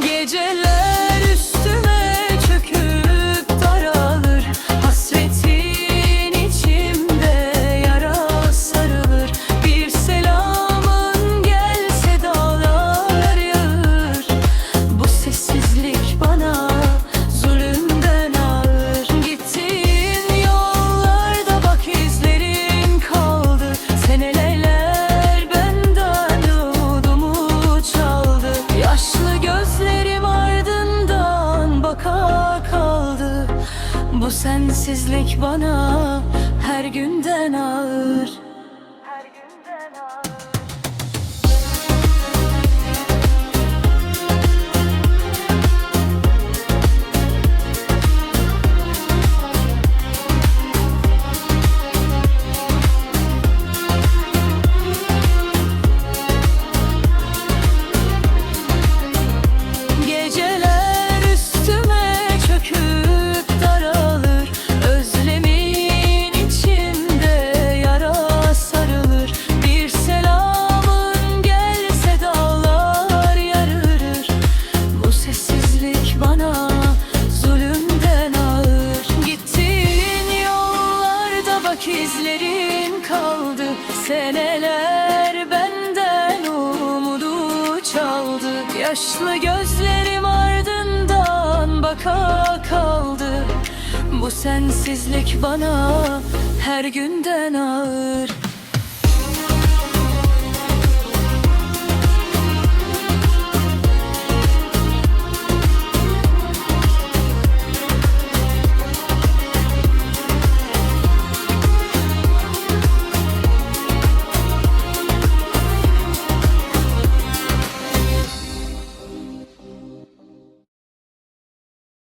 Geceler Bu sensizlik bana her günden ağır zulümden ağır. Gittiğin yollarda bak izlerin kaldı. Seneler benden umudu çaldı. Yaşlı gözlerim ardından baka kaldı. Bu sensizlik bana her günden ağır